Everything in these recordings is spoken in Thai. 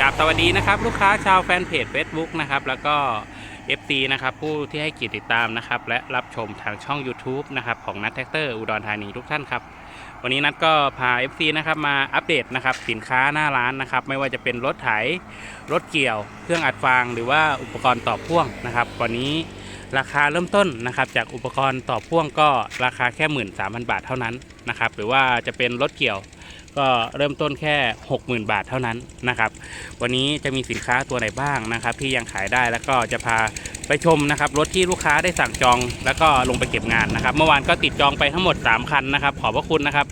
กับสวัสดีนะครับ ลูกค้าชาวแฟนเพจ Facebook นะครับแล้วก็ FC นะครับผู้ที่ให้กียรติติดตามนะครับและรับชมทางช่อง YouTube นะครับของนัทแท็กเตอร์อุดรธานีทุกท่านครับวันนี้นัทก็พา FC นะครับมาอัปเดตนะครับสินค้าหน้าร้านนะครับไม่ว่าจะเป็นรถไถรถเกี่ยว เครื่องอัดฟางหรือว่าอุปกรณ์ต่อพ่วงนะครับวันนี้ราคาเริ่มต้นนะครับจากอุปกรณ์ต่อพ่วงก็ราคาแค่ 13,000 บาทเท่านั้นนะครับหรือว่าจะเป็นรถเกี่ยว ก็เริ่มต้นแค่ 60,000 บาทเท่านั้นนะครับ วันนี้จะมีสินค้าตัวไหนบ้างนะครับ ที่ยังขายได้แล้วก็จะพาไปชมนะครับรถที่ลูกค้าได้สั่งจองแล้วก็ลงไปเก็บงานนะครับ เมื่อวานก็ติดจองไปทั้งหมด 3 คันนะครับ ขอบพระคุณนะครับ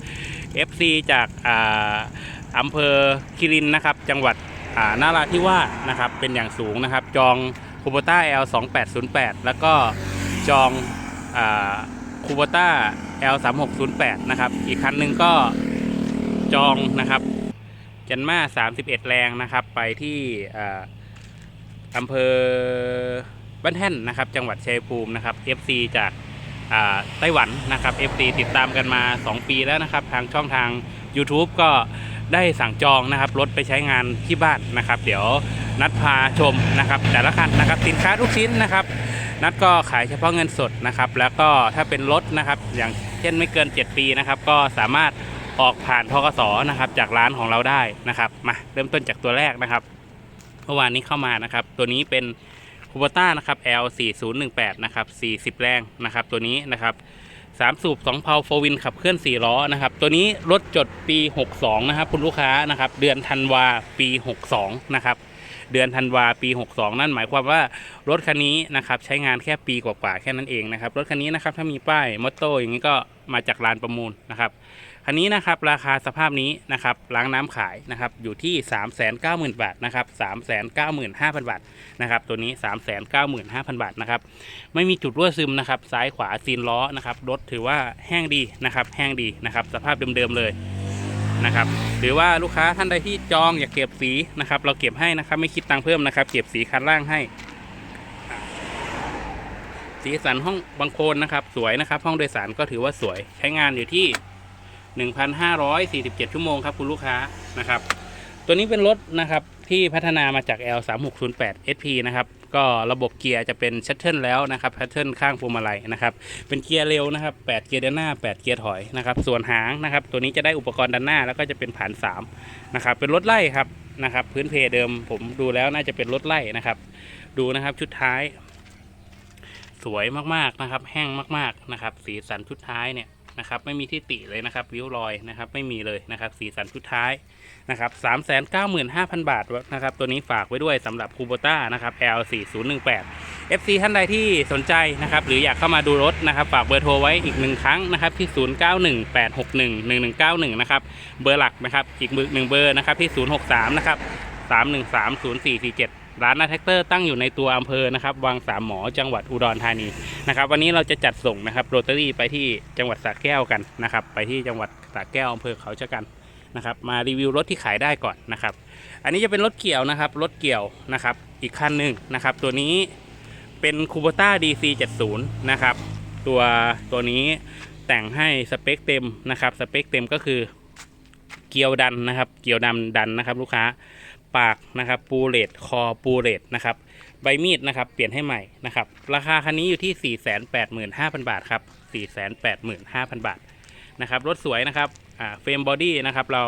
FC จากอาอำเภอคิรินนะครับ จังหวัดอ่านาราธิวาสนะครับ เป็นอย่างสูงนะครับ จองคูโบต้า L 2 8 0 8แล้วก็จองคูโบต้า L 3 6 0 8นะครับ อีกคันหนึ่งก็ จองนะครับ จันมา31แรงนะครับ ไปที่อ่าอำเภอบ้านแท่นนะครับ จังหวัดชัยภูมินะครับ FC จากไต้หวันนะครับ FC ติดตามกันมา 2 ปีแล้วนะครับ ทางช่องทาง YouTube ก็ได้สั่งจองนะครับรถไปใช้งานที่บ้านนะครับ เดี๋ยวนัดพาชมนะครับ แต่ละคันนะครับสินค้าทุกชิ้นนะครับ นัดก็ขายเฉพาะเงินสดนะครับ แล้วก็ถ้าเป็นรถนะครับ อย่างเช่นไม่เกิน 7 ปีนะครับ ก็สามารถ ออกผ่านทกสนะครับจากร้านของเราได้นะครับมาเริ่มต้นจากตัวแรกนะครับเมื่อวานนี้เข้ามานะครับ ตัวนี้เป็นคูโบต้านะครับ L 4 0 1 8 นะครับ40 แรงนะครับ ตัวนี้นะครับ3สูบ2เพาโฟวินขับเคลื่อน 4 ล้อนะครับ ตัวนี้รถจดปี 62 นะครับ คุณลูกค้านะครับ เดือนธันวาปี 62 นะครับ เดือนธันวาปี 62 นั่นหมายความว่ารถคันนี้นะครับใช้งานแค่ปีกว่าๆแค่นั้นเองนะครับ รถคันนี้นะครับถ้ามีป้ายมอตโต้อย่างนี้ก็มาจากลานประมูลนะครับ คันนี้นะครับราคาสภาพนี้นะครับล้างน้ำขายนะครับอยู่ที่ 390,000 บาทนะครับ395,000 บาทนะครับตัวนี้ 395,000 บาทนะครับไม่มีจุดรั่วซึมนะครับซ้ายขวาซีนล้อนะครับรถถือว่าแห้งดีนะครับแห้งดีนะครับสภาพเดิมๆเลยนะครับหรือว่าลูกค้าท่านใดที่จองอยากเก็บสีนะครับเราเก็บให้นะครับไม่คิดตังค์เพิ่มนะครับเก็บสีคันล่างให้ สีสันห้องบางโคนนะครับสวยนะครับห้องโดยสารก็ถือว่าสวยใช้งานอยู่ที่ 1,547 ชั่วโมงครับคุณลูกค้านะครับตัวนี้เป็นรถนะครับที่พัฒนามาจาก L 3 6 0 8 SP นะครับก็ระบบเกียร์จะเป็นชัตเทิลแล้วนะครับชัตเทิลข้างพวงมาลัยนะครับเป็นเกียร์เร็วนะครับ 8 เกียร์เดินหน้า 8 เกียร์ถอยนะครับส่วนหางนะครับตัวนี้จะได้อุปกรณ์ด้านหน้าแล้วก็จะเป็นผาน3นะครับเป็นรถไล่ครับนะครับพื้นเพเดิมผมดูแล้วน่าจะเป็นรถไล่นะครับ ดูนะครับชุดท้าย สวยมากๆนะครับ แห้งมากๆนะครับสีสันชุดท้ายเนี่ย นะครับไม่มีที่ติเลยนะครับริ้วรอยนะครับไม่มีเลยนะครับสีสันชุดท้ายนะครับสามแสนเก้าหมื่นห้าพันบาทนะครับตัวนี้ฝากไว้ด้วยสำหรับคูโบต้านะครับ L 4 0 1 8 FC ท่านใดที่สนใจนะครับหรืออยากเข้ามาดูรถนะครับฝากเบอร์โทรไว้อีกหนึ่งครั้งนะครับที่ 0918611191 นะครับเบอร์หลักนะครับอีกหนึ่งเบอร์นะครับที่ 063 นะครับ 3130447 ร้านนาแท็กเตอร์ตั้งอยู่ในตัวอำเภอนะครับวังสามหมอจังหวัดอุดรธานีนะครับ วันนี้เราจะจัดส่งนะครับโรตารี่ไปที่จังหวัดสระแก้วกันนะครับ ไปที่จังหวัดสระแก้วอำเภอเขาชะกันนะครับ มารีวิวรถที่ขายได้ก่อนนะครับ อันนี้จะเป็นรถเกี่ยวนะครับ รถเกี่ยวนะครับ อีกคันหนึ่งนะครับ ตัวนี้เป็นคูโบต้า DC 70นะครับ ตัวตัวนี้แต่งให้สเปคเต็มนะครับ สเปคเต็มก็คือเกียวดันนะครับ เกียวดำดันนะครับ ลูกค้า ปากนะครับปูเลตคอปูเลตนะครับใบมีดนะครับเปลี่ยนให้ใหม่นะครับราคาคันนี้อยู่ที่ 485,000 บาทครับ 485,000 บาทนะครับรถสวยนะครับเฟรมบอดี้นะครับเรา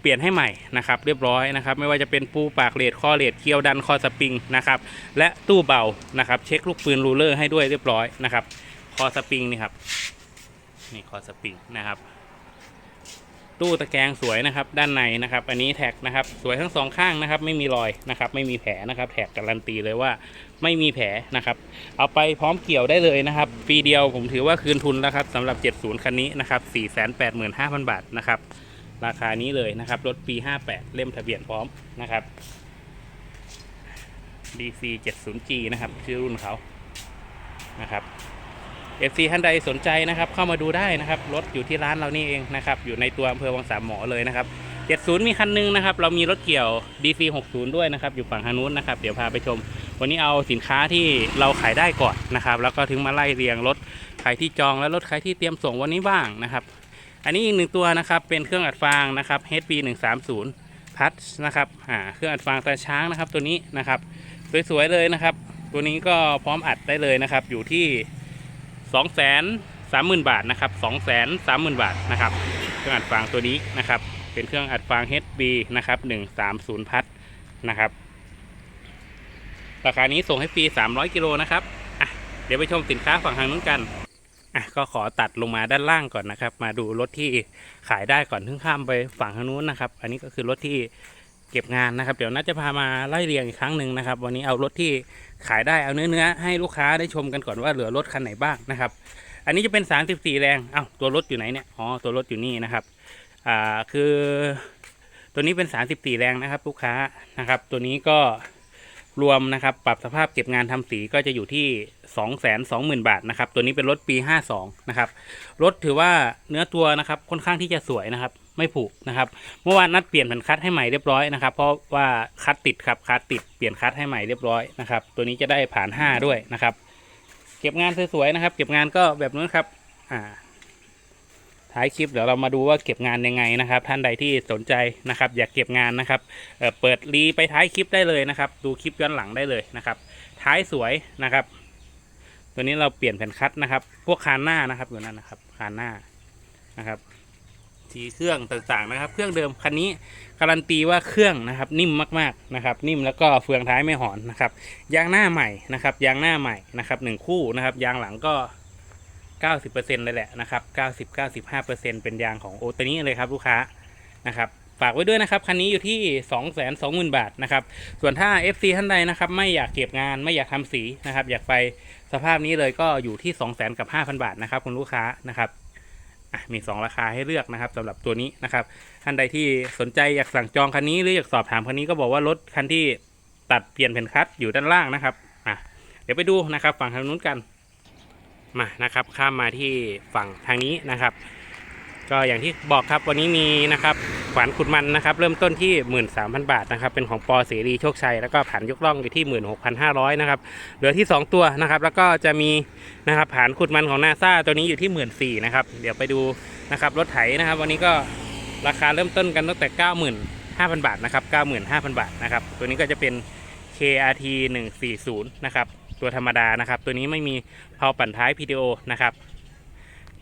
เปลี่ยนให้ใหม่นะครับเรียบร้อยนะครับไม่ว่าจะเป็นปูปากเลดคอเลดเกียวดันคอสปริงนะครับและตู้เบานะครับเช็คลูกปืนรูเลอร์ให้ด้วยเรียบร้อยนะครับคอสปริงนี่ครับนี่คอสปริงนะครับ ตู้ตะแกรงสวยนะครับ ด้านในนะครับ อันนี้แท็กนะครับ สวยทั้งสองข้างนะครับ ไม่มีรอยนะครับ ไม่มีแผลนะครับ แท็กการันตีเลยว่าไม่มีแผลนะครับ เอาไปพร้อมเกี่ยวได้เลยนะครับปีเดียวผมถือว่าคืนทุนแล้วครับสำหรับ 70 คันนี้นะครับ 485,000 บาทนะครับ ราคานี้เลยนะครับ รถปี 58 เล่มทะเบียนพร้อมนะครับ DC 70G นะครับ ชื่อรุ่นเขานะครับ FC ท่านใดสนใจนะครับ เข้ามาดูได้นะครับ รถอยู่ที่ร้านเรานี่เองนะครับ อยู่ในตัวอำเภอวังสามหมอเลยนะครับ 70 มีคันหนึงนะครับ เรามีรถเกี่ยว DC 60 ด้วยนะครับ อยู่ฝั่งทางนู้นนะครับ เดี๋ยวพาไปชม วันนี้เอาสินค้าที่เราขายได้ก่อนนะครับ แล้วก็ถึงมาไล่เรียงรถใครที่จองและรถใครที่เตรียมส่งวันนี้บ้างนะครับ อันนี้อีกหนึ่งตัวนะครับ เป็นเครื่องอัดฟางนะครับ HP 130พัทนะครับ อ่า เครื่องอัดฟางตาช้างนะครับ ตัวนี้นะครับ สวยๆเลยนะครับ ตัวนี้ก็พร้อมอัดได้เลยนะครับ อยู่ที่ 2 3 0 0 0 0 บาทนะครับ2 3 0 0 0 0 บาทนะครับ เครื่องอัดฟางตัวนี้นะครับ เป็นเครื่องอัดฟาง HB นะครับ130 พัทนะครับ ราคานี้ส่งให้ฟรี 300 กิโลนะครับอะเดี๋ยวไปชมสินค้าฝั่งทางนู้นกันอะก็ขอตัดลงมาด้านล่างก่อนนะครับ มาดูรถที่ขายได้ก่อนถึงข้ามไปฝั่งทางนู้นนะครับ อันนี้ก็คือรถที่เก็บงานนะครับ เดี๋ยวน่าจะพามาไล่เรียงอีกครั้งหนึ่งนะครับ วันนี้เอารถที่ ขายได้เอาเนื้อเนื้อให้ลูกค้าได้ชมกันก่อนว่าเหลือรถคันไหนบ้างนะครับ อันนี้จะเป็น 34 แรงเอ้าตัวรถอยู่ไหนเนี่ยอ๋อตัวรถอยู่นี่นะครับอ่าคือตัวนี้เป็น 34 แรงนะครับ ลูกค้านะครับ ตัวนี้ก็ รวมนะครับปรับสภาพเก็บงานทำสีก็จะอยู่ที่ 2 2 0 0 0 0 บาทนะครับ ตัวนี้เป็นรถปี 52 นะครับ รถถือว่าเนื้อตัวนะครับค่อนข้างที่จะสวยนะครับ ไม่ผุนะครับ เมื่อวานนัดเปลี่ยนแผ่นคัดให้ใหม่เรียบร้อยนะครับ เพราะว่าคัดติดครับคัดติดเปลี่ยนคัดให้ใหม่เรียบร้อยนะครับ ตัวนี้จะได้ผ่าน 5 ด้วยนะครับ เก็บงานสวยๆนะครับ เก็บงานก็แบบนู้นครับ อ่า ท้ายคลิปเดี๋ยวเรามาดูว่าเก็บงานยังไงนะครับ ท่านใดที่สนใจนะครับ อยากเก็บงานนะครับเเปิดรีไปท้ายคลิปได้เลยนะครับ ดูคลิปย้อนหลังได้เลยนะครับ ท้ายสวยนะครับ ตัวนี้เราเปลี่ยนแผ่นคัดนะครับ พวกคานหน้านะครับอยู่นั่นนะครับคานหน้านะครับสีเครื่องต่างๆนะครับ เครื่องเดิมคันนี้การันตีว่าเครื่องนะครับ นิ่มมากๆนะครับ นิ่มแล้วก็เฟืองท้ายไม่หอนนะครับ ยางหน้าใหม่นะครับ ยางหน้าใหม่นะครับหนึ่งคู่นะครับ ยางหลังก็ 90%เลยแหละนะครับ90-95%เป็นยางของโอตัวนี้เลยครับลูกค้านะครับฝากไว้ด้วยนะครับ คันนี้อยู่ที่ 220,000 บาทนะครับ ส่วนถ้า FC ท่านใดนะครับ ไม่อยากเก็บงานไม่อยากทำสีนะครับ อยากไปสภาพนี้เลยก็อยู่ที่200,000กับ 5,000 บาทนะครับคุณลูกค้านะครับมี 2 ราคาให้เลือกนะครับสำหรับตัวนี้นะครับท่านใดที่สนใจอยากสั่งจองคันนี้หรืออยากสอบถามคันนี้ก็บอกว่ารถคันที่ตัดเปลี่ยนแผ่นคัดอยู่ด้านล่างนะครับอะเดี๋ยวไปดูนะครับฝั่งทางนู้นกัน มานะครับข้ามมาที่ฝั่งทางนี้นะครับ ก็อย่างที่บอกครับวันนี้มีนะครับขวานขุดมันนะครับ เริ่มต้นที่ 13,000 บาทนะครับ เป็นของปอเสรีโชคชัย แล้วก็ผ่านยกล่องอยู่ที่ 16,500 นะครับ เหลือที่ 2 ตัวนะครับ แล้วก็จะมีนะครับผ่านขุดมันของนาซาตัวนี้อยู่ที่ 14,000นะครับ เดี๋ยวไปดูนะครับรถไถนะครับ วันนี้ก็ราคาเริ่มต้นกันตั้งแต่ 95,000 บาทนะครับ 95,000 บาทนะครับ ตัวนี้ก็จะเป็น KRT 140 นะครับ ตัวธรรมดานะครับ ตัวนี้ไม่มีเพาปั่นท้าย PTO นะครับ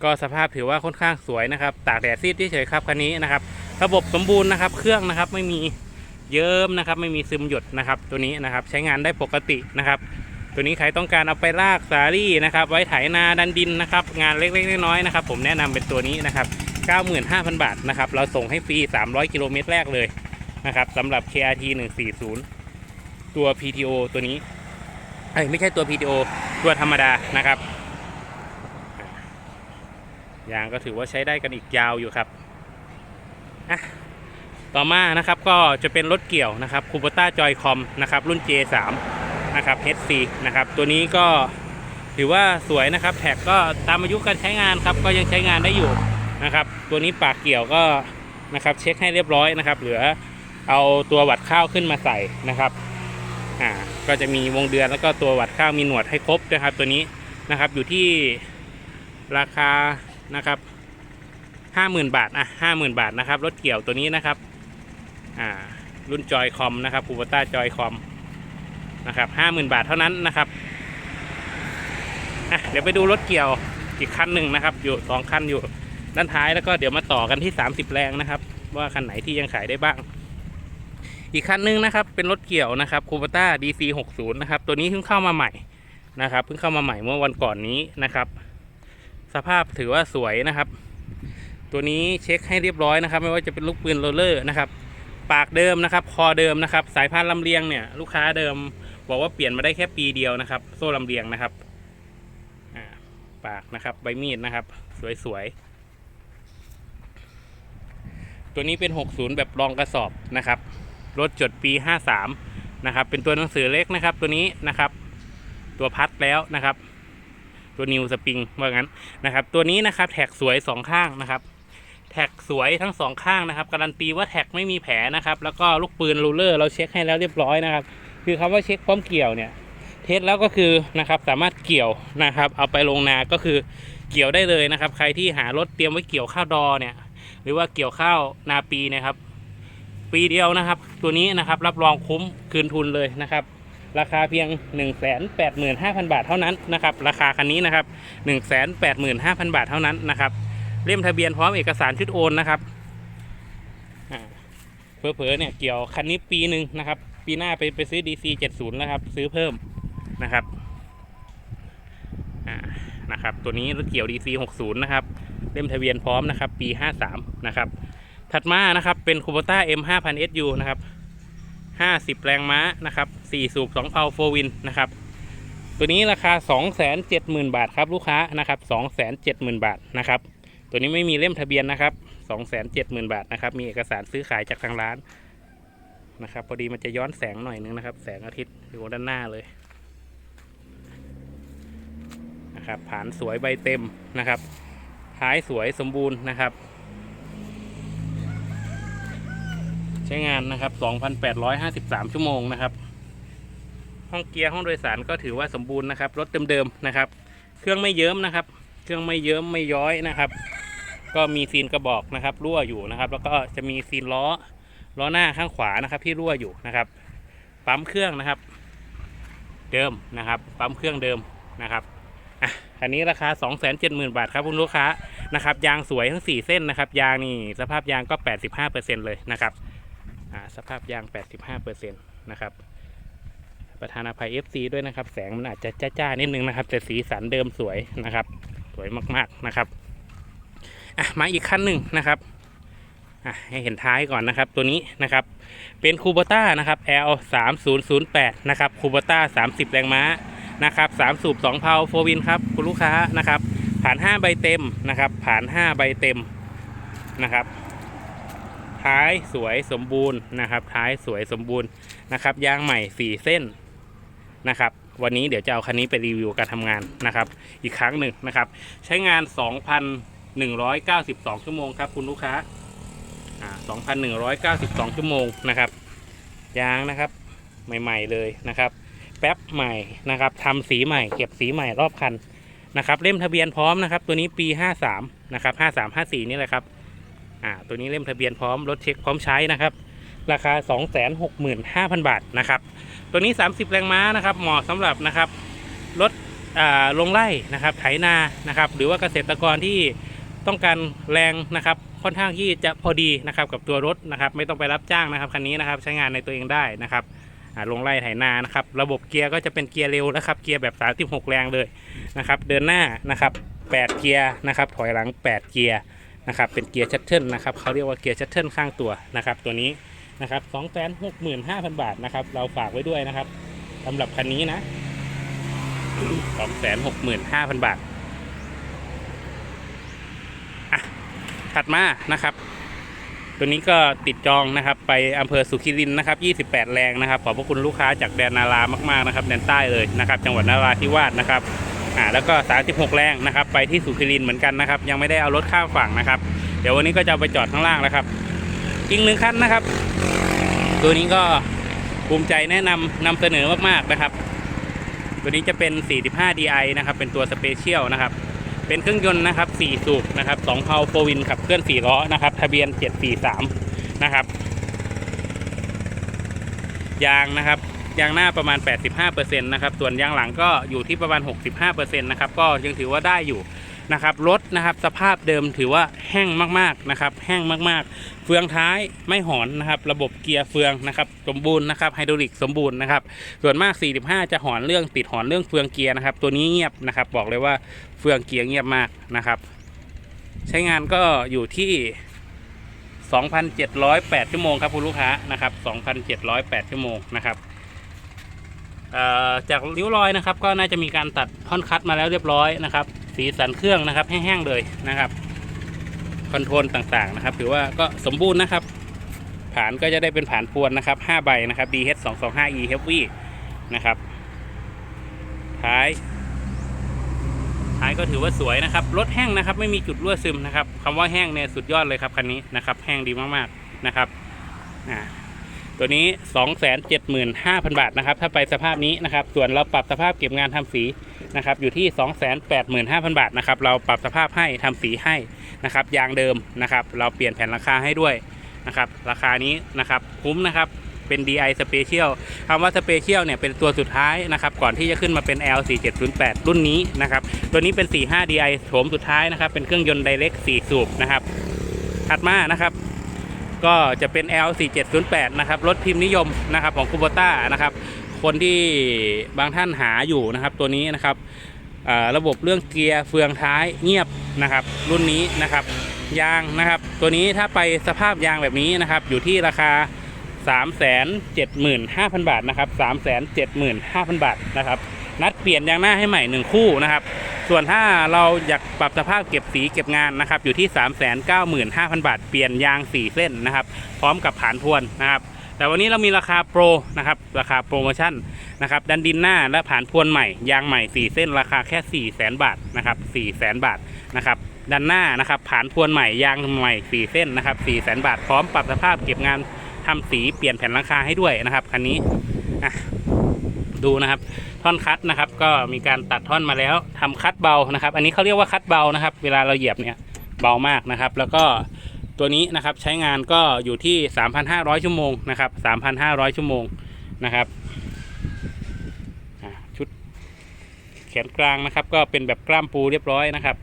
ก็สภาพถือว่าค่อนข้างสวยนะครับ ตากแดดซีดเฉยครับคันนี้นะครับ ระบบสมบูรณ์นะครับ เครื่องนะครับไม่มีเยิ้มนะครับ ไม่มีซึมหยดนะครับ ตัวนี้นะครับใช้งานได้ปกตินะครับ ตัวนี้ใครต้องการเอาไปลากสาลี่นะครับ ไว้ไถนาดันดินนะครับ งานเล็กๆน้อยๆนะครับ ผมแนะนำเป็นตัวนี้นะครับ95,000 บาทนะครับ เราส่งให้ฟรี 300 กิโลเมตรแรกเลยนะครับสำหรับ KRT 140 ตัว PTO ตัวนี้ เอ้ยไม่ใช่ตัว PTO ตัวธรรมดานะครับ ยางก็ถือว่าใช้ได้กันอีกยาวอยู่ครับอะต่อมานะครับก็จะเป็นรถเกี่ยวนะครับคูปต้าจอยคอมนะครับรุ่น J3 นะครับ HC นะครับตัวนี้ก็ถือว่าสวยนะครับแท็กก็ตามอายุการใช้งานครับก็ยังใช้งานได้อยู่นะครับ ตัวนี้ปากเกี่ยวก็นะครับเช็คให้เรียบร้อยนะครับ เหลือเอาตัววัดข้าวขึ้นมาใส่นะครับอ่า ก็จะมีวงเดือนแล้วก็ตัววัดข้าวมีหนวดให้ครบนะครับ ตัวนี้นะครับอยู่ที่ราคานะครับห้าหมื่นบาทอะห้าหมื่นบาทนะครับรถเกี่ยวตัวนี้นะครับอ่ารุ่นจอยคอมนะครับคูปต้าจอยคอมนะครับห้าหมื่นบาทเท่านั้นนะครับอะเดี๋ยวไปดูรถเกี่ยวอีกคันหนึ่งนะครับ อยู่สองคันอยู่ด้านท้ายแล้วก็เดี๋ยวมาต่อกันที่30แรงนะครับ ว่าคันไหนที่ยังขายได้บ้าง อีกคันหนึงนะครับเป็นรถเกี่ยวนะครับคูปต้า DC 60นะครับตัวนี้เพิ่งเข้ามาใหม่นะครับเพิ่งเข้ามาใหม่เมื่อวันก่อนนี้นะครับ สภาพถือว่าสวยนะครับ ตัวนี้เช็คให้เรียบร้อยนะครับ ไม่ว่าจะเป็นลูกปืนโรลเลอร์นะครับปากเดิมนะครับคอเดิมนะครับ สายพานลำเลียงเนี่ยลูกค้าเดิมบอกว่าเปลี่ยนมาได้แค่ปีเดียวนะครับ โซ่ลำเลียงนะครับปากนะครับใบมีดนะครับ สวยๆ ตัวนี้เป็น 60 แบบรองกระสอบนะครับ รถจดปี 53 นะครับ เป็นตัวหนังสือเล็กนะครับ ตัวนี้นะครับ ตัวพัดแล้วนะครับ ตัวนิวสปริงว่างั้นนะครับ ตัวนี้นะครับแท็กสวยสองข้างนะครับ แท็กสวยทั้งสองข้างนะครับ การันตีว่าแท็กไม่มีแผลนะครับ แล้วก็ลูกปืนรูเลอร์เราเช็คให้แล้วเรียบร้อยนะครับ คือคำว่าเช็คพร้อมเกี่ยวเนี่ยเทสแล้วก็คือนะครับสามารถเกี่ยวนะครับ เอาไปลงนาก็คือเกี่ยวได้เลยนะครับ ใครที่หารถเตรียมไว้เกี่ยวข้าวดอเนี่ยหรือว่าเกี่ยวข้าวนาปีนะครับ ปีเดียวนะครับ ตัวนี้นะครับรับรองคุ้มคืนทุนเลยนะครับราคาเพียง 1 8 5 0 0 0 บาทเท่านั้นนะครับราคาคันนี้นะครับ 1 8 5 0 0 0 บาทเท่านั้นนะครับเล่มทะเบียนพร้อมเอกสารชุดโอนนะครับอ่าเผลอๆเนี่ยเกี่ยวคันนี้ปีหนึ่งนะครับ ปีหน้าไปไปซื้อ DC 70แล้วครับซื้อเพิ่มนะครับอ่านะครับตัวนี้รถเกี่ยว DC 60นะครับเล่มทะเบียนพร้อมนะครับ ปี 53นะครับ ถัดมานะครับเป็น Kubota M 5000 SU นะครับ 50 แรงม้านะครับ 4 สูบ2เพาโฟวินนะครับ ตัวนี้ราคา 270,000 บาทครับลูกค้านะครับ 270,000 บาทนะครับ ตัวนี้ไม่มีเล่มทะเบียนนะครับ 270,000 บาทนะครับ มีเอกสารซื้อขายจากทางร้านนะครับ พอดีมันจะย้อนแสงหน่อยนึงนะครับ แสงอาทิตย์อยู่ด้านหน้าเลยนะครับ ผานสวยใบเต็มนะครับ ท้ายสวยสมบูรณ์นะครับ ใช้งานนะครับ 2,853 ชั่วโมงนะครับ ห้องเกียร์ห้องโดยสารก็ถือว่าสมบูรณ์นะครับ รถเดิมๆนะครับ เครื่องไม่เยิ้มนะครับ เครื่องไม่เยิ้มไม่ย้อยนะครับ ก็มีซีนกระบอกนะครับ รั่วอยู่นะครับ แล้วก็จะมีซีนล้อล้อหน้าข้างขวานะครับ ที่รั่วอยู่นะครับ ปั๊มเครื่องนะครับ เดิมนะครับ ปั๊มเครื่องเดิมนะครับอะอันนี้ราคา 270,000 บาทครับคุณลูกค้านะครับ ยางสวยทั้ง 4 เส้นนะครับ ยางนี่สภาพยางก็ 85%เลยนะครับ สภาพยาง 85%นะครับประธานอภัย FC ด้วยนะครับ แสงมันอาจจะจ้าๆนิดนึงนะครับ แต่สีสันเดิมสวยนะครับ สวยมากๆนะครับอะมาอีกคันหนึ่งนะครับอะให้เห็นท้ายก่อนนะครับ ตัวนี้นะครับเป็นคูโบต้านะครับ L 3 0 0 8นะครับคูโบต้า30 แรงม้านะครับ3สูบ2เพาโฟวินครับคุณลูกค้านะครับ ผ่าน 5 ใบเต็มนะครับ ผ่าน 5 ใบเต็มนะครับ ท้ายสวยสมบูรณ์นะครับ ท้ายสวยสมบูรณ์นะครับ ยางใหม่ 4 เส้นนะครับ วันนี้เดี๋ยวจะเอาคันนี้ไปรีวิวการทำงานนะครับ อีกครั้งหนึ่งนะครับ ใช้งาน 2,192 ชั่วโมงครับคุณลูกค้าอ่า2,192 ชั่วโมงนะครับ ยางนะครับใหม่ ๆเลยนะครับ แป๊บใหม่นะครับทำสีใหม่เก็บสีใหม่รอบคันนะครับ เล่มทะเบียนพร้อมนะครับ ตัวนี้ปี 53 นะครับ 53 54 นี่แหละครับ อ่าตัวนี้เล่มทะเบียนพร้อมรถเช็คพร้อมใช้นะครับ ราคา 265,000 บาทนะครับ ตัวนี้ 30 แรงม้านะครับเหมาะสำหรับนะครับรถอ่าลงไร่นะครับไถนานะครับ หรือว่าเกษตรกรที่ต้องการแรงนะครับค่อนข้างที่จะพอดีนะครับกับตัวรถนะครับ ไม่ต้องไปรับจ้างนะครับคันนี้นะครับใช้งานในตัวเองได้นะครับลงไร่ไถนานะครับ ระบบเกียร์ก็จะเป็นเกียร์เร็วนะครับ เกียร์แบบ 36 แรงเลยนะครับ เดินหน้านะครับ 8 เกียร์นะครับ ถอยหลัง 8 เกียร์ นะครับเป็นเกียร์ชัตเทิลนะครับเขาเรียกว่าเกียร์ชัตเทิลข้างตัวนะครับตัวนี้นะครับ2 6 5 0 0 0บาทนะครับเราฝากไว้ด้วยนะครับสำหรับคันนี้นะ2 6 5 0 0 0บาทอะถัดมานะครับ ตัวนี้ก็ติดจองนะครับ ไปอำเภอสุขิรินนะครับ 28 แรงนะครับ ขอบพระคุณลูกค้าจากแดนนารา มากๆนะครับ แดนใต้เลยนะครับ จังหวัดนาราธิวาสนะครับ อ่าแล้วก็ 36 แรงนะครับ ไปที่สุขิรินเหมือนกันนะครับ ยังไม่ได้เอารถข้ามฝั่งนะครับ เดี๋ยววันนี้ก็จะไปจอดข้างล่างแล้วครับอีกหนึ่งคันนะครับ ตัวนี้ก็ภูมิใจแนะนำนำเสนอมากๆนะครับ ตัวนี้จะเป็น 45 DI นะครับ เป็นตัวสเปเชียลนะครับ เป็นเครื่องยนต์นะครับ 4 สูบนะครับ2เพาโฟวินขับเคลื่อน 4 ล้อนะครับ ทะเบียน 743 นะครับ ยางนะครับ ยางหน้าประมาณ 85%นะครับส่วนยางหลังก็อยู่ที่ประมาณ 65%นะครับก็ยังถือว่าได้อยู่นะครับรถนะครับสภาพเดิมถือว่าแห้งมากๆนะครับแห้งมากๆ เฟืองท้ายไม่หอนนะครับระบบเกียร์เฟืองนะครับสมบูรณ์นะครับไฮดรอลิกสมบูรณ์นะครับส่วนมาก 45 จะหอนเรื่องติดหอนเรื่องเฟืองเกียร์นะครับตัวนี้เงียบนะครับบอกเลยว่าเฟืองเกียร์เงียบมากนะครับใช้งานก็อยู่ที่ 2,708 ชั่วโมงครับคุณลูกค้านะครับ 2,708 ชั่วโมงนะครับ จากริ้วรอยนะครับ ก็น่าจะมีการตัดท่อนคัดมาแล้วเรียบร้อยนะครับ สีสันเครื่องนะครับแห้งๆเลยนะครับคอนโทรลต่างๆนะครับ ถือว่าก็สมบูรณ์นะครับผานก็จะได้เป็นผานพวนนะครับ5ใบนะครับ DH 2 2 5 E Heavy นะครับ ท้าย ท้ายก็ถือว่าสวยนะครับ รถแห้งนะครับ ไม่มีจุดรั่วซึมนะครับคำว่าแห้งเนี่ยสุดยอดเลยครับคันนี้นะครับ แห้งดีมากๆนะครับอ่า ตัวนี้ 275,000 บาทนะครับ ถ้าไปสภาพนี้นะครับ ส่วนเราปรับสภาพเก็บงานทำสีนะครับ อยู่ที่ 285,000 บาทนะครับ เราปรับสภาพให้ทำสีให้นะครับ ยางเดิมนะครับ เราเปลี่ยนแผ่นราคาให้ด้วยนะครับ ราคานี้นะครับ คุ้มนะครับ เป็น DI Special คำว่า Special เนี่ย เป็นตัวสุดท้ายนะครับ ก่อนที่จะขึ้นมาเป็น L4708 รุ่นนี้นะครับ ตัวนี้เป็น 45 DI โฉมสุดท้ายนะครับ เป็นเครื่องยนต์ Direct 4 สูบนะครับ ถัดมานะครับ ก็จะเป็น L4708 นะครับรถพิมพ์นิยมนะครับของคูโบต้านะครับคนที่บางท่านหาอยู่นะครับตัวนี้นะครับระบบเรื่องเกียร์เฟืองท้ายเงียบนะครับรุ่นนี้นะครับยางนะครับ ตัวนี้ถ้าไปสภาพยางแบบนี้นะครับ อยู่ที่ราคา 375,000 บาทนะครับ375,000 บาทนะครับนัดเปลี่ยนยางหน้าให้ใหม่ 1 คู่นะครับ ส่วนถ้าเราอยากปรับสภาพเก็บสีเก็บงานนะครับ อยู่ที่ 395,000 บาท เปลี่ยนยาง 4 เส้นนะครับ พร้อมกับผานทวนนะครับ แต่วันนี้เรามีราคาโปรนะครับ ราคาโปรโมชั่นนะครับ ดันดินหน้าและผานทวนใหม่ ยางใหม่ 4 เส้น ราคาแค่ 4 0 0 0 0 0 บาทนะครับ 4 0 0 0 0 0 บาทนะครับดันหน้านะครับผานทวนใหม่ยางใหม่4เส้นนะครับ4 0 0 0 0 0บาท พร้อมปรับสภาพเก็บงานทำสีเปลี่ยนแผ่นหลังคาให้ด้วยนะครับคันนี้อะ ดูนะครับ ท่อนคัดนะครับ ก็มีการตัดท่อนมาแล้วทำคัดเบานะครับ อันนี้เขาเรียกว่าคัดเบานะครับ เวลาเราเหยียบเนี่ยเบามากนะครับ แล้วก็ตัวนี้นะครับใช้งานก็อยู่ที่ 3,500 ชั่วโมงนะครับ 3,500 ชั่วโมงนะครับชุดแขนกลางนะครับ ก็เป็นแบบกล้ามปูเรียบร้อยนะครับ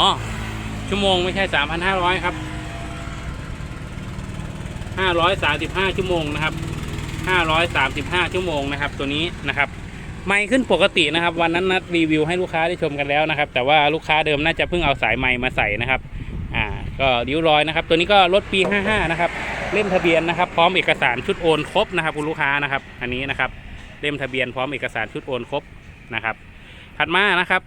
อ๋อชั่วโมงไม่ใช่ 3,500 ครับ 535 ชั่วโมงนะครับ 535 ชั่วโมงนะครับ ตัวนี้นะครับ ไม่ขึ้นปกตินะครับ วันนั้นนัดรีวิวให้ลูกค้าได้ชมกันแล้วนะครับ แต่ว่าลูกค้าเดิมน่าจะเพิ่งเอาสายไม้มาใส่นะครับ อ่า ก็ริ้วรอยนะครับ ตัวนี้ก็รถปี 55 นะครับ เล่มทะเบียนนะครับ พร้อมเอกสารชุดโอนครบนะครับคุณลูกค้านะครับ อันนี้นะครับ เล่มทะเบียนพร้อมเอกสารชุดโอนครบนะครับ ถัดมานะครับ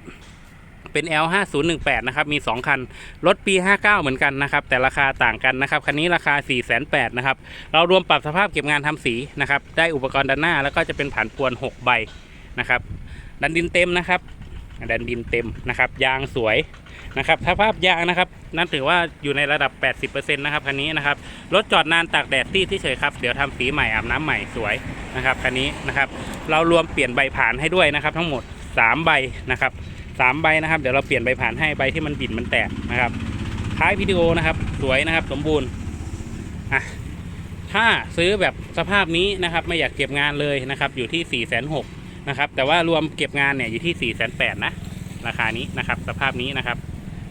เป็น L5018 นะครับ มี 2 คัน รถปี 59 เหมือนกันนะครับ แต่ราคาต่างกันนะครับ คันนี้ราคา 4 8 0 0 0นะครับ เรารวมปรับสภาพเก็บงานทำสีนะครับ ได้อุปกรณ์ด้านหน้า แล้วก็จะเป็นผ่านพวน 6 ใบนะครับ ดันดินเต็มนะครับ ดันดินเต็มนะครับ ยางสวยนะครับสภาพยางนะครับ นั่นถือว่าอยู่ในระดับ 80%นะครับ คันนี้นะครับ รถจอดนานตากแดดที่ที่เฉยครับ เดี๋ยวทำสีใหม่อาบน้ำใหม่สวยนะครับ คันนี้นะครับ เรารวมเปลี่ยนใบผ่านให้ด้วยนะครับ ทั้งหมด 3 ใบนะครับ สามใบนะครับ เดี๋ยวเราเปลี่ยนใบผ่านให้ใบที่มันบิดมันแตกนะครับท้ายวิดีโอนะครับ สวยนะครับ สมบูรณ์อะถ้าซื้อแบบสภาพนี้นะครับ ไม่อยากเก็บงานเลยนะครับ อยู่ที่4ี่แสนหกนะครับ แต่ว่ารวมเก็บงานเนี่ยอยู่ที่4ี่แสนแปดนะราคานี้นะครับ สภาพนี้นะครับ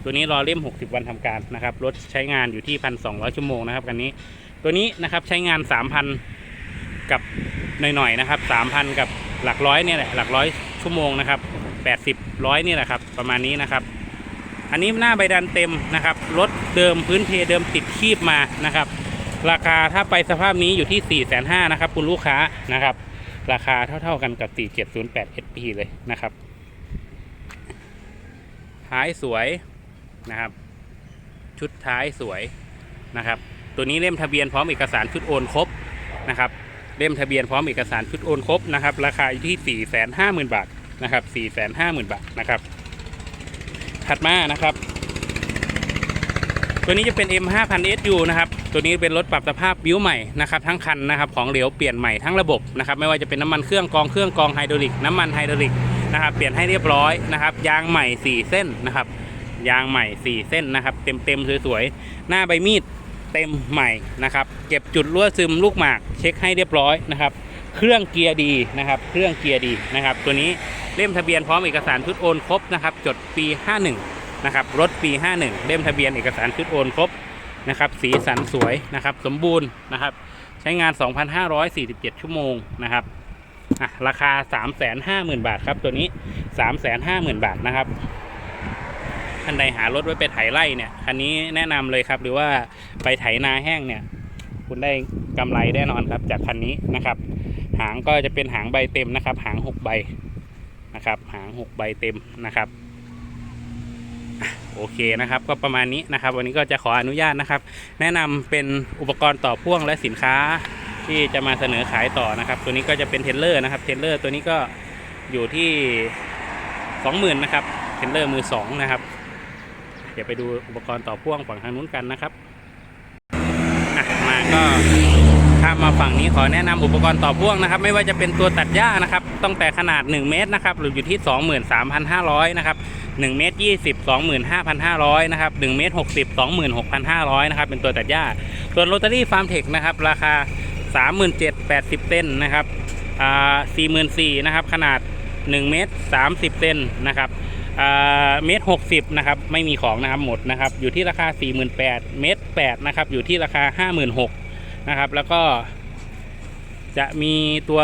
ตัวนี้รอเล่ม 60 วันทำการนะครับรถใช้งานอยู่ที่ 1,200 ชั่วโมงนะครับคันนี้ ตัวนี้นะครับใช้งาน 3,000 กับหน่อยๆนะครับ 3,000 กับหลักร้อยเนี่ยแหละหลักร้อยชั่วโมงนะครับ 80ร้อยนี่แหละครับ ประมาณนี้นะครับ อันนี้หน้าใบดันเต็มนะครับ รถเดิมพื้นเพเดิมติดคีบมานะครับ ราคาถ้าไปสภาพนี้อยู่ที่ 4 5 0 0 0นะครับคุณลูกค้านะครับ ราคาเท่าๆกันกับ 4708 SP เลยนะครับท้ายสวยนะครับ ชุดท้ายสวยนะครับ ตัวนี้เล่มทะเบียนพร้อมเอกสารชุดโอนครบนะครับ เล่มทะเบียนพร้อมเอกสารชุดโอนครบนะครับ ราคาอยู่ที่ 450,000 บาท นะครับ450,000 บาทนะครับ ถัดมานะครับ ตัวนี้จะเป็น M5000SU นะครับ ตัวนี้เป็นรถปรับสภาพบิ้วใหม่นะครับทั้งคันนะครับของเหลวเปลี่ยนใหม่ทั้งระบบนะครับไม่ว่าจะเป็นน้ำมันเครื่องกองเครื่องกองไฮดรอลิกน้ำมันไฮดรอลิกนะครับเปลี่ยนให้เรียบร้อยนะครับยางใหม่ 4 เส้นนะครับยางใหม่ 4 เส้นนะครับ เต็มเต็มๆสวยๆ หน้าใบมีดเต็มใหม่นะครับ เก็บจุดรั่วซึมลูกหมากเช็คให้เรียบร้อยนะครับ เครื่องเกียร์ดีนะครับ เครื่องเกียร์ดีนะครับ ตัวนี้เล่มทะเบียนพร้อมเอกสารชุดโอนครบนะครับ จดปี 51 นะครับ รถปี 51 เล่มทะเบียนเอกสารชุดโอนครบนะครับ สีสันสวยนะครับ สมบูรณ์นะครับ ใช้งาน 2,547 ชั่วโมงนะครับราคา 350,000 บาทครับ ตัวนี้ 350,000 บาทนะครับท่านใดหารถไว้ไปไถไร่เนี่ย คันนี้แนะนำเลยครับ หรือว่าไปไถนาแห้งเนี่ย คุณได้กำไรแน่นอนครับจากคันนี้นะครับ หางก็จะเป็นหางใบเต็มนะครับ หางหกใบนะครับ หางหกใบเต็มนะครับโอเคนะครับ ก็ประมาณนี้นะครับ วันนี้ก็จะขออนุญาตนะครับ แนะนำเป็นอุปกรณ์ต่อพ่วงและสินค้าที่จะมาเสนอขายต่อนะครับ ตัวนี้ก็จะเป็นเทรลเลอร์นะครับเทรลเลอร์ตัวนี้ก็อยู่ที่สองหมื่นนะครับเทรลเลอร์มือสองนะครับ เดี๋ยวไปดูอุปกรณ์ต่อพ่วงฝั่งทางนู้นกันนะครับมาก็ ข้ามมาฝั่งนี้ขอแนะนำอุปกรณ์ต่อพ่วงนะครับ ไม่ว่าจะเป็นตัวตัดหญ้านะครับตั้งแต่ขนาด 1 เมตรนะครับหรืออยู่ที่ 23,500 นะครับ1เมตร20 25,500 นะครับ1เมตร60 26,500 นะครับ เป็นตัวตัดหญ้า ส่วนโรตารี่ฟาร์มเทคนะครับ ราคา 37,80 เซนนะครับอ่า44,000นะครับ ขนาด 1 เมตร30 เซนนะครับเมตร60นะครับ ไม่มีของนะครับหมดนะครับ อยู่ที่ราคา 48,000เมตร8นะครับ อยู่ที่ราคา 56,000 นะครับ แล้วก็ จะมีตัว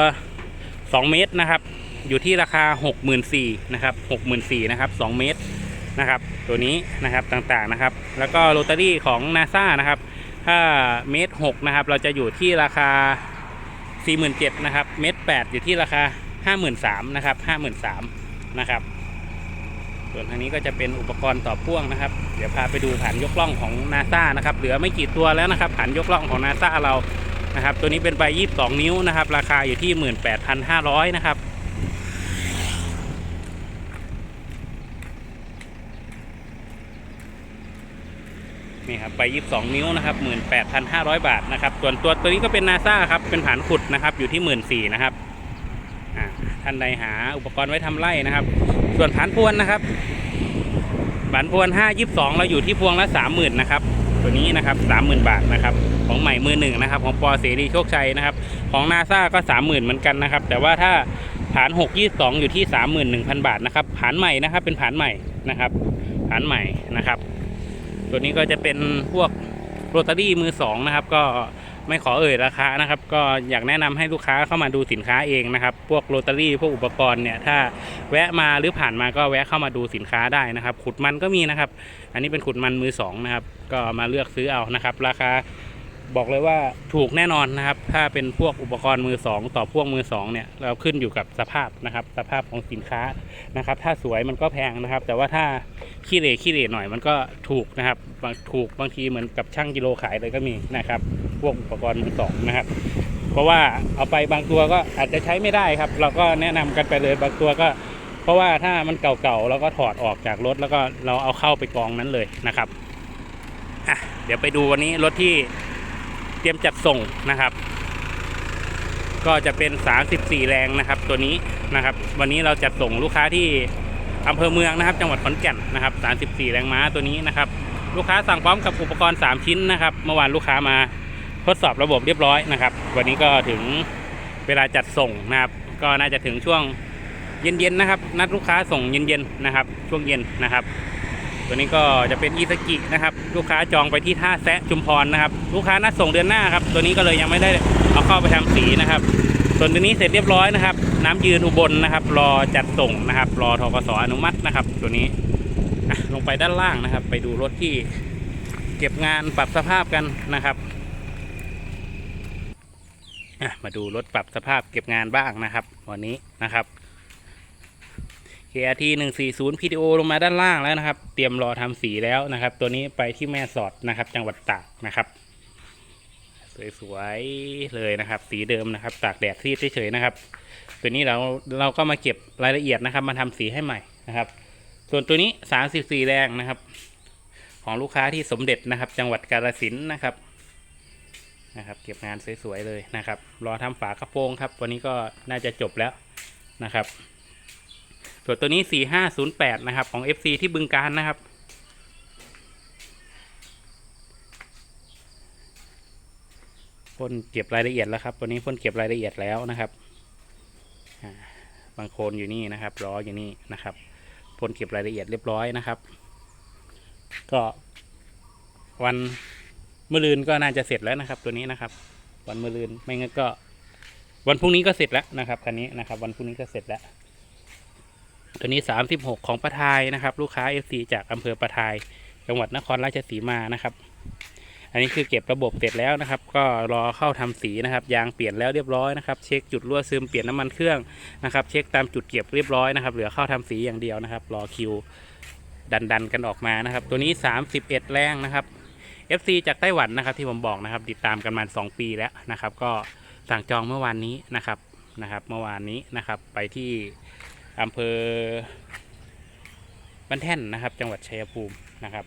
2 เมตรนะครับ อยู่ที่ราคา 64,000นะครับ64,000นะครับ 2 เมตรนะครับ ตัวนี้นะครับต่างๆนะครับ แล้วก็โรตารี่ของ NASA นะครับ ถ้าเมตร6นะครับ เราจะอยู่ที่ราคา 47,000นะครับ เมตร8อยู่ที่ราคา 53,000นะครับ 53,000นะครับ ส่วนทางนี้ก็จะเป็นอุปกรณ์ต่อพ่วงนะครับ เดี๋ยวพาไปดูฐานยกล่องของ NASA นะครับเหลือไม่กี่ตัวแล้วนะครับฐานยกล่องของ NASA เรานะครับตัวนี้เป็นใบ22 นิ้วนะครับ ราคาอยู่ที่ 18,500 นะครับนี่ครับใบ22 นิ้วนะครับ 18,500 บาทนะครับ ส่วนตัวตัวนี้ก็เป็นนาซาครับ เป็นฐานขุดนะครับ อยู่ที่ 14,000นะครับท่านใดหาอุปกรณ์ไว้ทำไร่นะครับ ส่วนฐานพวนนะครับฐานพวน5 22เราอยู่ที่พวงละ30,000นะครับตัวนี้นะครับ30,000บาทนะครับของใหม่มือหนึ่งนะครับ ของปอเสรีโชคชัยนะครับ ของนาซาก็30,000เหมือนกันนะครับ แต่ว่าถ้าฐาน6 22อยู่ที่31,000บาทนะครับฐานใหม่นะครับ เป็นฐานใหม่นะครับฐานใหม่นะครับ ตัวนี้ก็จะเป็นพวกโรตารี่มือสองนะครับ ก็ ไม่ขอเอ่ยราคานะครับ ก็อยากแนะนำให้ลูกค้าเข้ามาดูสินค้าเองนะครับ พวกโรตารี่พวกอุปกรณ์เนี่ยถ้าแวะมาหรือผ่านมาก็แวะเข้ามาดูสินค้าได้นะครับ ขุดมันก็มีนะครับ อันนี้เป็นขุดมันมือสองนะครับ ก็มาเลือกซื้อเอานะครับ ราคา บอกเลยว่าถูกแน่นอนนะครับ ถ้าเป็นพวกอุปกรณ์มือสองต่อพวกมือสองเนี่ยเราขึ้นอยู่กับสภาพนะครับ สภาพของสินค้านะครับ ถ้าสวยมันก็แพงนะครับ แต่ว่าถ้าขี้เหร่ขี้เหร่หน่อยมันก็ถูกนะครับบางถูกบางทีเหมือนกับช่างกิโลขายเลยก็มีนะครับ พวกอุปกรณ์มือสองนะครับ เพราะว่าเอาไปบางตัวก็อาจจะใช้ไม่ได้ครับ เราก็แนะนำกันไปเลยบางตัวก็ เพราะว่าถ้ามันเก่าๆเราก็ถอดออกจากรถแล้วก็เราเอาเข้าไปกองนั้นเลยนะครับอะเดี๋ยวไปดูวันนี้รถที่ เตรียมจัดส่งนะครับ ก็จะเป็น 34 แรงนะครับ ตัวนี้นะครับ วันนี้เราจัดส่งลูกค้าที่อำเภอเมืองนะครับ จังหวัดขอนแก่นนะครับ 34 แรงม้าตัวนี้นะครับ ลูกค้าสั่งพร้อมกับอุปกรณ์ 3 ชิ้นนะครับ เมื่อวานลูกค้ามาทดสอบระบบเรียบร้อยนะครับ วันนี้ก็ถึงเวลาจัดส่งนะครับ ก็น่าจะถึงช่วงเย็นๆนะครับ นัดลูกค้าส่งเย็นๆนะครับ ช่วงเย็นนะครับ ตัวนี้ก็จะเป็นอีสกินะครับ ลูกค้าจองไปที่ท่าแซะชุมพรนะครับ ลูกค้านัดส่งเดือนหน้าครับ ตัวนี้ก็เลยยังไม่ได้เอาเข้าไปทำสีนะครับ ส่วนตัวนี้เสร็จเรียบร้อยนะครับ น้ำยืนอุบลนะครับ รอจัดส่งนะครับ รอทกสอนุมัตินะครับ ตัวนี้อะลงไปด้านล่างนะครับ ไปดูรถที่เก็บงานปรับสภาพกันนะครับมาดูรถปรับสภาพเก็บงานบ้างนะครับ วันนี้นะครับ KRT 140 PTO ลงมาด้านล่างแล้วนะครับ เตรียมรอทำสีแล้วนะครับ ตัวนี้ไปที่แม่สอดนะครับ จังหวัดตากนะครับ สวยๆเลยนะครับ สีเดิมนะครับ ตากแดดซีดเฉยๆนะครับ ตัวนี้เราเราก็มาเก็บรายละเอียดนะครับ มาทำสีให้ใหม่นะครับ ส่วนตัวนี้ 34 แรงนะครับ ของลูกค้าที่สมเด็จนะครับ จังหวัดกาฬสินธุ์นะครับนะครับ เก็บงานสวยๆเลยนะครับ รอทำฝากระโปรงครับ วันนี้ก็น่าจะจบแล้วนะครับ ส่วนตัวนี้ 4508 นะครับ ของ FC ที่บึงการนะครับ พ่นเก็บรายละเอียดแล้วครับ ตัวนี้พ่นเก็บรายละเอียดแล้วนะครับ บางโคนอยู่นี่นะครับล้ออยู่นี่นะครับพ่นเก็บรายละเอียดเรียบร้อยนะครับ ก็วันเมะรืนก็น่าจะเสร็จแล้วนะครับ ตัวนี้นะครับ วันเมะรืนไม่งั้นก็ วันพรุ่งนี้ก็เสร็จแล้วนะครับคันนี้นะครับ วันพรุ่งนี้ก็เสร็จแล้ว ตัวนี้ 36 ของประทายนะครับ ลูกค้า FC จากอำเภอประทาย จังหวัดนครราชสีมานะครับ อันนี้คือเก็บระบบเสร็จแล้วนะครับ ก็รอเข้าทำสีนะครับ ยางเปลี่ยนแล้วเรียบร้อยนะครับ เช็คจุดรั่วซึมเปลี่ยนน้ำมันเครื่องนะครับ เช็คตามจุดเก็บเรียบร้อยนะครับ เหลือเข้าทำสีอย่างเดียวนะครับ รอคิวดันดันกันออกมานะครับ ตัวนี้ 31 แรงนะครับ FC จากไต้หวันนะครับที่ผมบอกนะครับ ติดตามกันมา 2 ปีแล้วนะครับ ก็สั่งจองเมื่อวานนี้นะครับนะครับ เมื่อวานนี้นะครับไปที่ อำเภอบ้านแท่นนะครับ จังหวัดชัยภูมินะครับ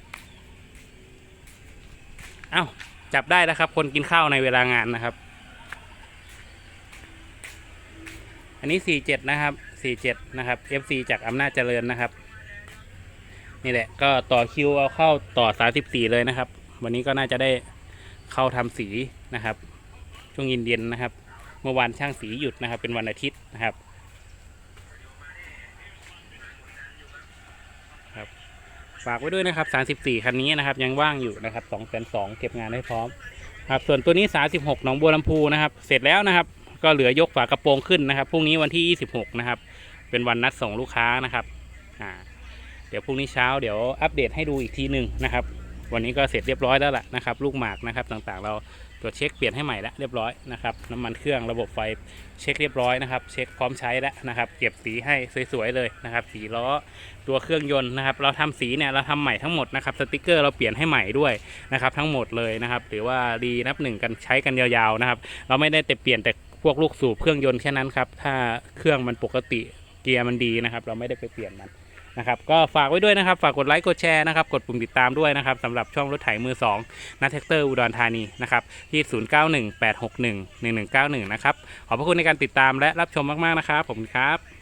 เอ้าจับได้แล้วครับ คนกินข้าวในเวลางานนะครับ อันนี้ 47 นะครับ 47 นะครับ FC จากอำนาจเจริญนะครับ นี่แหละก็ต่อคิวเอาเข้าต่อ 34 เลยนะครับ วันนี้ก็น่าจะได้เข้าทำสีนะครับ ช่วงเย็นๆนะครับ เมื่อวานช่างสีหยุดนะครับ เป็นวันอาทิตย์นะครับ ฝากไว้ด้วยนะครับ 34 คันนี้นะครับ ยังว่างอยู่นะครับ2 2 0 0เก็บงานให้พร้อมครับส่วนตัวนี้ 36 หนองบัวลำพูนะครับ เสร็จแล้วนะครับ ก็เหลือยกฝากระโปรงขึ้นนะครับพรุ่งนี้วันที่ 26 นะครับ เป็นวันนัดส่งลูกค้านะครับอ่าเดี๋ยวพรุ่งนี้เช้าเดี๋ยวอัปเดตให้ดูอีกทีหนึ่งนะครับ วันนี้ก็เสร็จเรียบร้อยแล้วล่ะนะครับ ลูกหมากนะครับต่างๆเรา ตรวจเช็คเปลี่ยนให้ใหม่แล้วเรียบร้อยนะครับน้ำมันเครื่องระบบไฟเช็คเรียบร้อยนะครับ เช็คพร้อมใช้แล้วนะครับเก็บสีให้สวยๆเลยนะครับ สีล้อตัวเครื่องยนต์นะครับ เราทำสีเนี่ยเราทำใหม่ทั้งหมดนะครับสติกเกอร์เราเปลี่ยนให้ใหม่ด้วยนะครับ ทั้งหมดเลยนะครับหรือว่าดีนับหนึ่งกันใช้กันยาวๆนะครับ เราไม่ได้แต่เปลี่ยนแต่พวกลูกสูบเครื่องยนต์แค่นั้นครับถ้าเครื่องมันปกติเกียร์มันดีนะครับ เราไม่ได้ไปเปลี่ยนมัน นะครับก็ฝากไว้ด้วยนะครับ ฝากกดไลค์กดแชร์นะครับกดปุ่มติดตามด้วยนะครับสำหรับช่องรถไถมือ2นัทแท็กเตอร์อุดรธานีนะครับที่ 0918611191 นะครับขอบพระคุณในการติดตามและรับชมมากๆนะครับผมครับ